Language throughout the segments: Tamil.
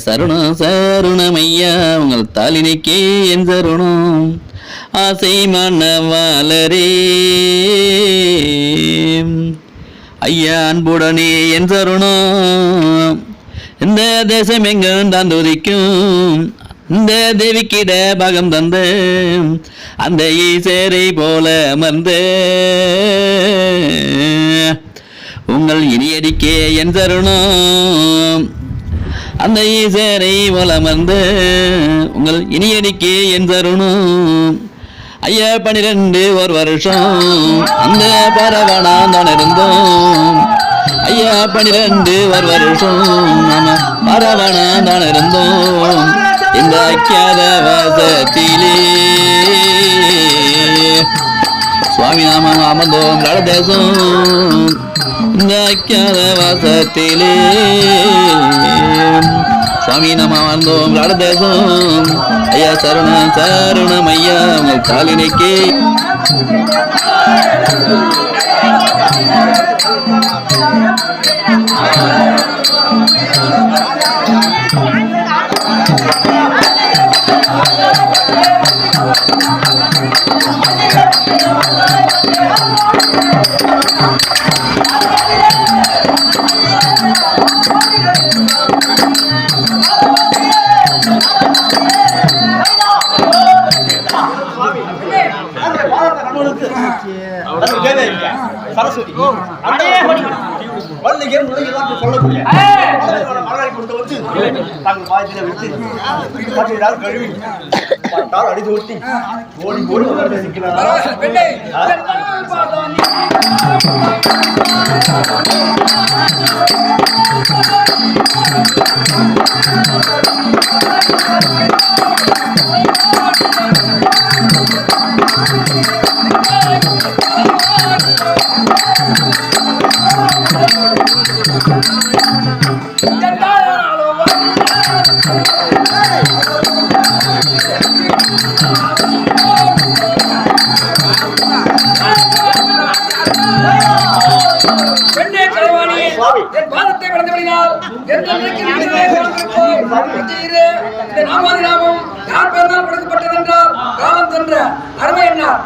சருணம் சருணம் ஐயா உங்கள் தாளினைக்கே என் சருணம் ஆசை மன்னவாளரே ஐயா அன்புடனே என் சருணம் இந்த தேசம் எங்கும் தான் துதிக்கும்? இந்த தேவிக்கிட பாகம் தந்த அந்த ஈசேரை போல அமர்ந்த உங்கள் இனியடிக்கே என் தருணம் அந்த ஈசரை வளமர்ந்து உங்கள் இனியடிக்கு என் தருணும். ஐயா பனிரெண்டு ஒரு வருஷம். அந்த பரவனான் தான் இருந்தோம். ஐயா பனிரெண்டு ஒரு வருஷம். நாம பரவனான் தான் இருந்தோம். இந்த அக்கியாத வசத்திலே. சுவாமி நாமம் அமர்ந்தோம். தேசம் இந்த வாசத்திலே. சுவாமி நம்ம வாழ்ந்தோம் தேசம் ஐயா சரணம் சரணம் ஐயா உங்கள் காலினைக்கே. சரஸ்வதி சொல்லக்கூடிய தாங்கள் வச்சு பச்சையால் கழுவி பட்டால் அடித்து ஒட்டி ஓடி ஓடி வந்து சிக்கிறாரா பெண்ணே இந்த நாமாதி நாமம் யார் பெயர்ந்தால் கொடுக்கப்பட்டது என்றால் காலம் சென்ற அருமை என்னார்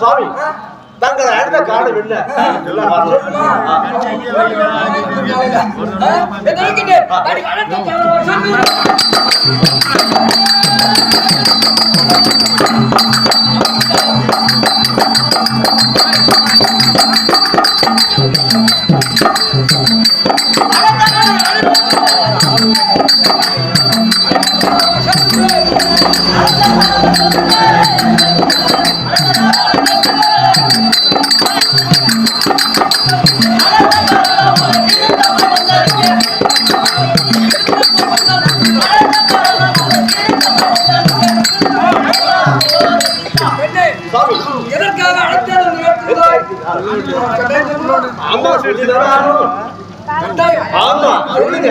சாமி சுவாமி தங்கள் அடுத்த காலம் எதற்காக அழைத்தேன் ஆமா சொல்லுங்க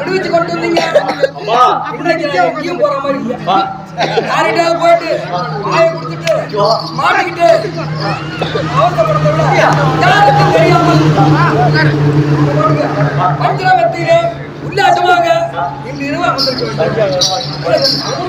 விடுவிச்சு கொண்டு வந்தீங்க. போற மாதிரி. யார்கிட்டயாவது போயிட்டு வாயை கொடுத்துட்டு, மாட்டிக்கிட்டு, யாருக்கும் தெரியாமல் பஞ்சரமத்திலே உல்லாசமாக இன்று இரவு அமர்ந்திருக்க எப்படி எப்படி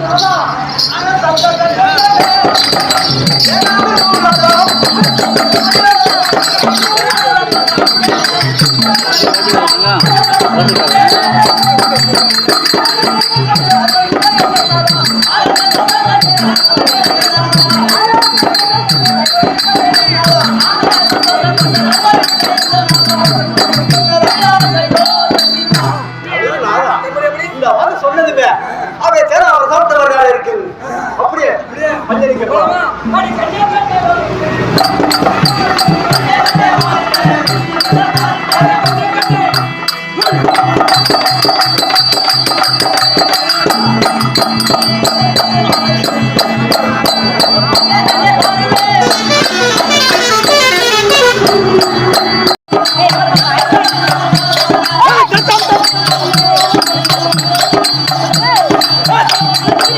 இந்த வாரம் சொன்னதுமே அப்படியே அவர் சாப்பிட்ட வரலாறு இருக்கு அப்படியே மஞ்சளிக்க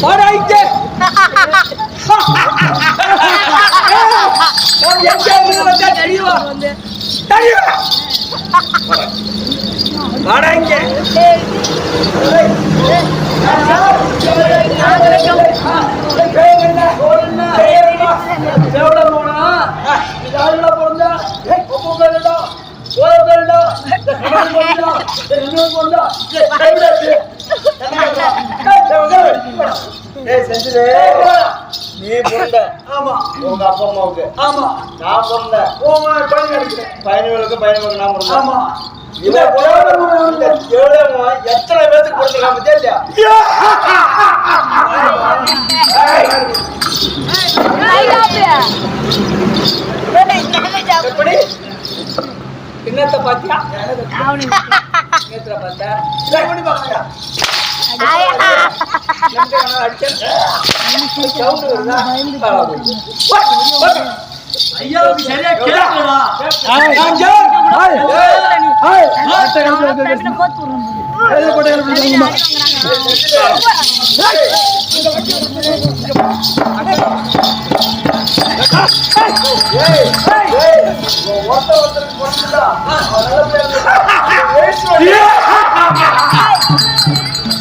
போடா இங்க. வாடா இங்க பேர் என்ன? நீ ஆமா உங்க அப்பா அம்மாவுக்கு ஆமா நான் பையனுக்கு பையனுக்கு நான் ஆமா எத்தனை பேருக்கு கொடுத்துருக்கான் பத்தியா இல்லையா பாத்தியா என்னத்துல பார்த்தா இல்லை, எப்படி பார்க்கலையா? எந்த ஒருத்த ஒருத்தருக்கு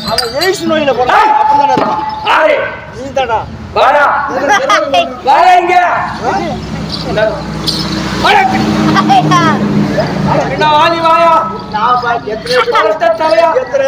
அவன் பேர் நோய். நோயில போனா அப்படிதானே நீ தானா வாடா வாடா இங்க என்ன வாயா நான் பா- எத்தனை தலையா எத்தனை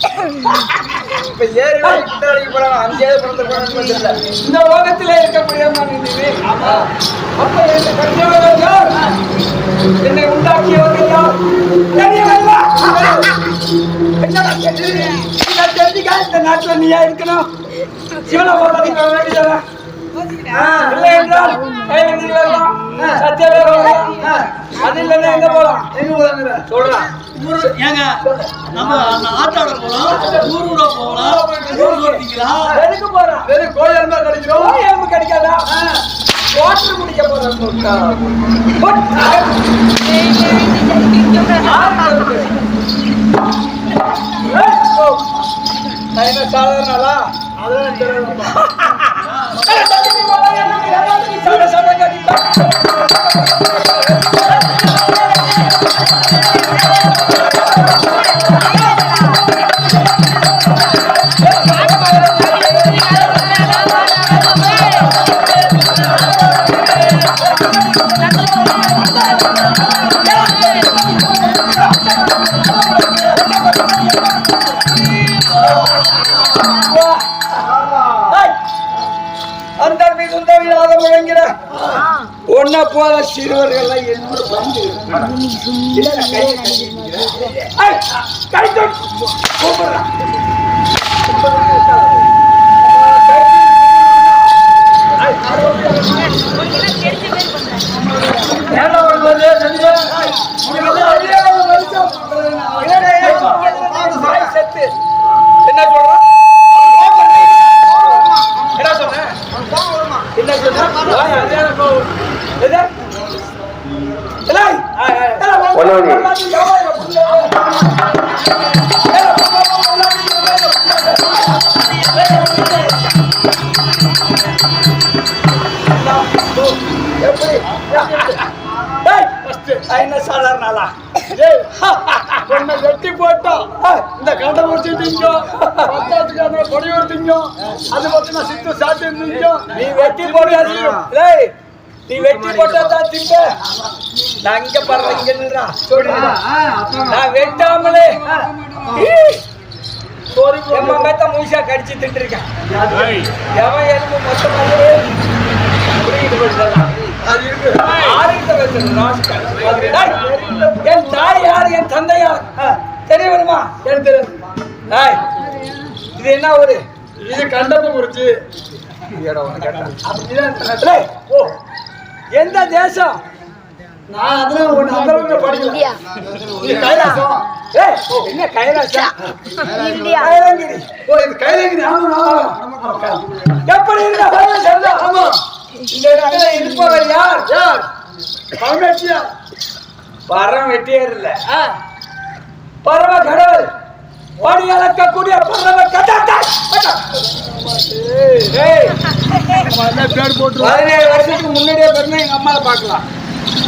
இப்ப ஏறி போய் கிட்ட வரைக்கும் போறாங்க. அங்கேயே பிறந்து தெரியல. இந்த உலகத்திலே இருக்க முடியாம நீ ஆமா அப்ப என்னை கட்டியவர்கள் யார் என்னை உண்டாக்கியவர்கள் யார் தெரியவில்லை என்னடா கேட்டது? இதை தெரிஞ்சுக்க இந்த நாட்டுல நீயா இருக்கணும் சிவனை வர வேண்டியதானே இல்லை என்றால் வரலாம் அது இல்லைன்னா எங்க போலாம் எங்க போறாங்க? சொல்றேன் ஏங்க நம்ம அந்த ஆட்டோட போலாம் ஊர் ஊரா போகலாம் ஊர் ஓட்டிங்களா எதுக்கு போறோம் வெறும் கோழி எலும்பா கிடைக்கிறோம். கோழி எலும்பு கிடைக்காதா வாட்டர் குடிக்க போறோம் சொல்லிட்டா. போட். ஏய், போ. நான் என்ன சாதாரண ஆளா? அதெல்லாம் தெரியாதுப்பா. சண்டை கட்டிட்டா. ஒன்ன போல சிறுவர்கள் என்னோட வந்து உன்னை வெட்டி போட்டோம் இந்த கண்டை முடிச்சு திங்கும் பத்தாத்துக்கு அந்த கொடியூர் திங்கும் அது மட்டும் நான் சித்து சாத்தி திங்கும் நீ வெட்டி போட்டாது டேய் நீ வெட்டி போட்டா தான் திங்க. நான் இங்க சொல்லுடா நான் வெட்டாமலே. எம்மா மேத்த மூசா கடிச்சு திட்டு இருக்கேன் எவன் எலும்பு மொத்தமாகவே புரியுது அது என் தாய் யார் என் தந்தை யார் தெரிய வருமா எனக்கு இது என்ன ஒரு இது கண்டத்தை குறிச்சு ஓ எந்த தேசம் நான் அதெல்லாம் ஒண்ணு அந்த அளவுக்கு படிக்கல. இது கைலாசம். ஏய், என்ன கைலாசம்? கைலாங்கிரி. ஓ இது கைலாங்கிரி. ஆமா எப்படி இருந்த கைலாசம் ஆமா. இந்த இடத்துல இருப்பவர் யார்? யார்? பரமேட்டியா பரம் வெட்டியர் இல்ல பரம கடவுள். படி அளக்கக்கூடிய பரம கடவுள். ஏய் பேர் போட்டு பதினேழு வருஷத்துக்கு முன்னாடியே பிறந்த எங்க அம்மாவை பார்க்கலாம்.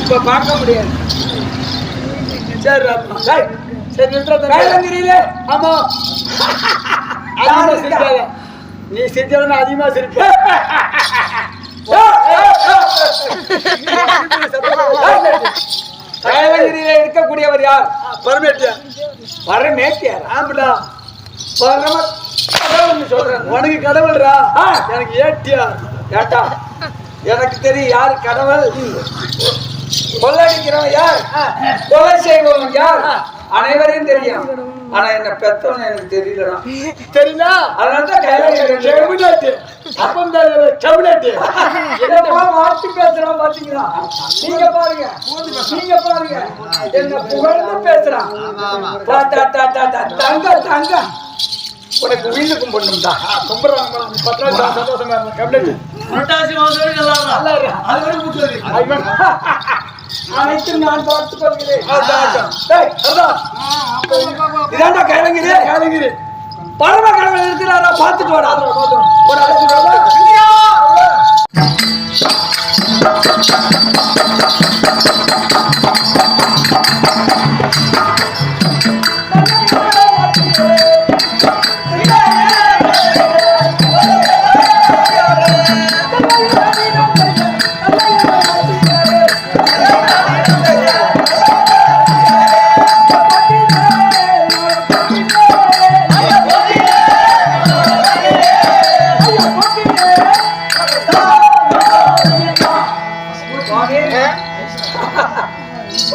இப்ப பார்க்க முடியாது. சரி சரி. கைலங்கிரியிலே ஆமா. சிரிக்காத. நீ சிரிச்சவன அதிகமா சிரிப்ப? கைலங்கிரியிலே இருக்கக்கூடியவர் யார்? பரமேட்டியா பரமேட்டியார்? ஆமாடா. பரம கடவுள்னு சொல்றேன் உனக்கு கடவுள்ரா. எனக்கு ஏட்டியா ஏட்டா எனக்கு தெரியும் யார் கடவுள்? கொள்ளடிக்கிறவன் யார்? கொலை செய்பவன் யார்? அனைவரையும் தெரியும். ஆனா என்ன பெத்தவன் எனக்கு தெரியலடா. தெரியுதா? அதனால தான் கைலாங்கிரி டெபுனேட் அப்பம் தெரியல என்னப்பா மாத்தி பேசுறான் பாத்தீங்களா? நீங்க பாருங்க. நீங்க பாருங்க. என்ன புகழ்ந்து பேசுறான். டா, டா, டா, டா, டா, தங்க தங்க. உனக்கு உயிர்க்கும் பொண்ணும்டா கும்பிடுறாங்க பத்து நாள் சந்தோஷமா இருந்தேன் கம்ப்ளீட் புரட்டாசி மாதம் நல்லா. அது வரைக்கும் கூப்பிட்டு அனைத்து நான் பார்த்துக் கொள்கிறேன். இதாண்டா கிழங்குது காலங்கிரி பரம கடவுள் இருக்கிறாரா? பார்த்துட்டு வாடா. ஒரு அழைச்சிட்டு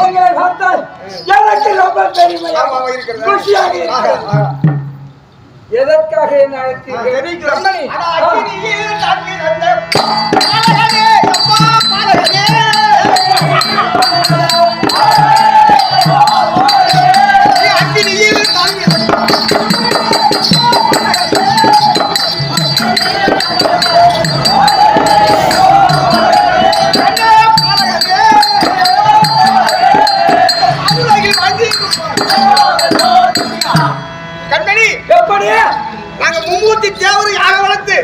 உங்களை பார்த்தால் எனக்கு ரொம்ப பெருமையாக குஷியாக இருக்கிறது. எதற்காக என்ன அழைத்தீர்கள்? நாங்க தேவரை யாக வளர்த்து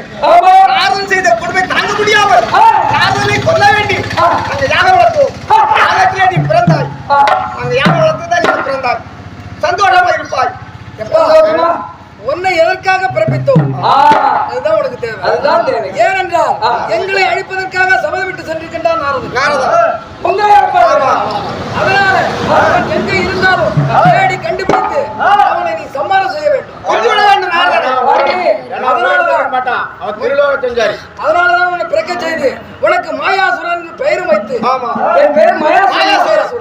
திருலோக செஞ்சாரி அதனாலதான் உன்னை பிறக்க செய்து உனக்கு மாயாசுரன் பெயரும் வைத்து ஆமா என் பேர் மயாசுரன்.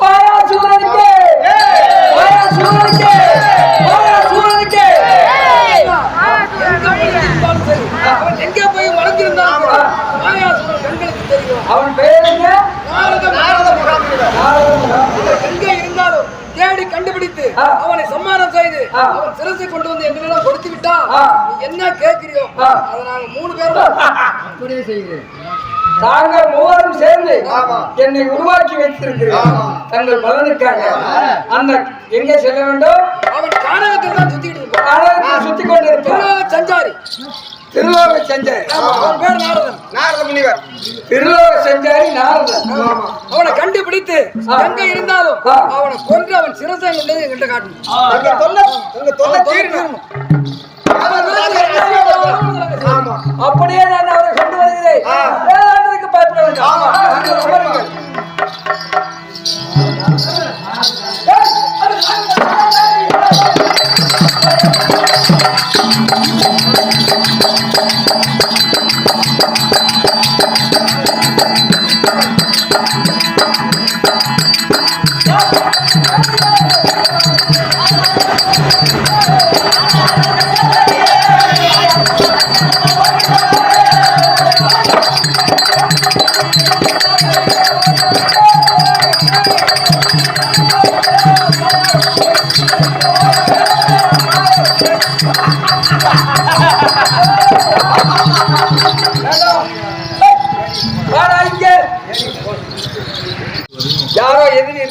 மயாசுரனுக்கு. மயாசுரனுக்கு. எங்க இருந்தாலும் சரி அவன் எங்கே போய் மறைஞ்சிருந்தாலும் சரி, மாயாசுரன் கண்களுக்கு தெரியும் அவன் பெயர் என்ன நாரத நாரத முகாமினர் நாரதன். எங்கே இருந்தாலும் தேடி கண்டுபிடித்து. அவனை சம்மானம் செய்து. அவன் சிரசை கொண்டு வந்து எங்களிடம் கொடுத்து விட்டா என்ன கேட்கிறியோ. அதை நாங்க மூணு பேரும் தாங்கள் மூவரும் சேர்ந்து. என்னை உருவாக்கி வைத்திருக்கிறீர்கள். ஆமா. தங்கள் பலனுக்காக. அந்த எங்கே செல்ல வேண்டும்? அவன் கானகத்தில் தான் சுத்திட்டு இருப்பான். ஆலயத்தில் சுத்தி கொண்டிருப்பார் திருலோக சஞ்சாரி. திருலோக செஞ்சாரி. நாரதன். நாரத முனிவர் திருலோக செஞ்சாரி நாரதன். அவனை கண்டுபிடித்து எங்க இருந்தாலும். அவனை கொன்று அவன் சிரசை கொண்டு வந்து எங்கள்கிட்ட காட்டணும் அப்படியே நான் அவரை கொண்டு வருகிறேன். ஆ. வேதாந்தத்துக்கு பயப்பட வேண்டாம்.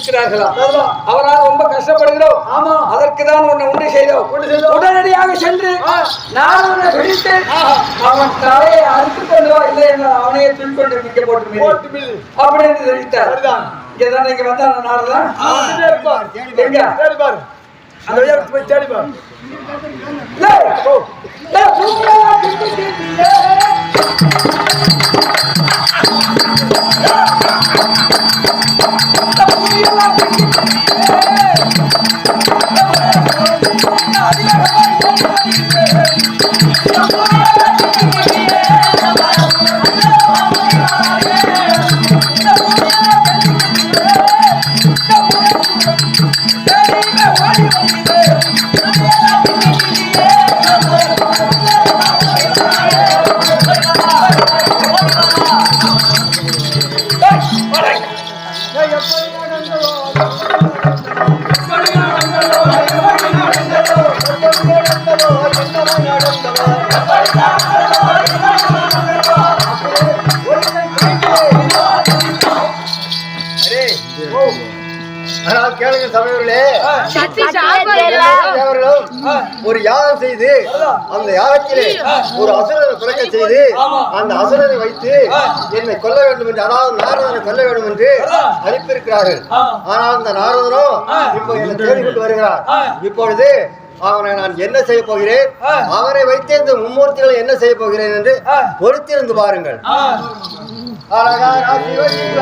இருக்கிறார்களா அவரால் ரொம்ப கஷ்டப்படுகிறோம். ஆமா. அதற்கு தான் உன்னை உண்டு செய்தோம். உடனடியாக சென்று நான் உன்னை பிடித்து அவன் தலையை அறுத்து கொண்டு இல்லை என்றால் அவனையே துள்கொண்டு மிக்க போட்டு அப்படின்னு தெரிவித்தார். இங்கே தான் இங்க வந்தா நாடுதான் எங்க அந்த வழியா போய் தேடி பாரு. Thank you. எப்பொழுது நடந்ததோ ஒரு யாகம் செய்து அந்த யாகத்திலே ஒரு அசுரனை பிறக்க செய்து அந்த அசுரனை வைத்து என்னை கொல்ல வேண்டும் என்று அதாவது நாரதனை கொல்ல வேண்டும் என்று அனுப்பியிருக்கிறார்கள் ஆனால் அந்த நாரதனோ இப்போ என்னை தேடிக்கொண்டு வருகிறார். இப்பொழுது அவனை நான் என்ன செய்ய போகிறேன்? அவனை வைத்து இந்த மும்மூர்த்திகளை என்ன செய்ய போகிறேன் என்று பொறுத்திருந்து பாருங்கள். அழகாக சிவசிவ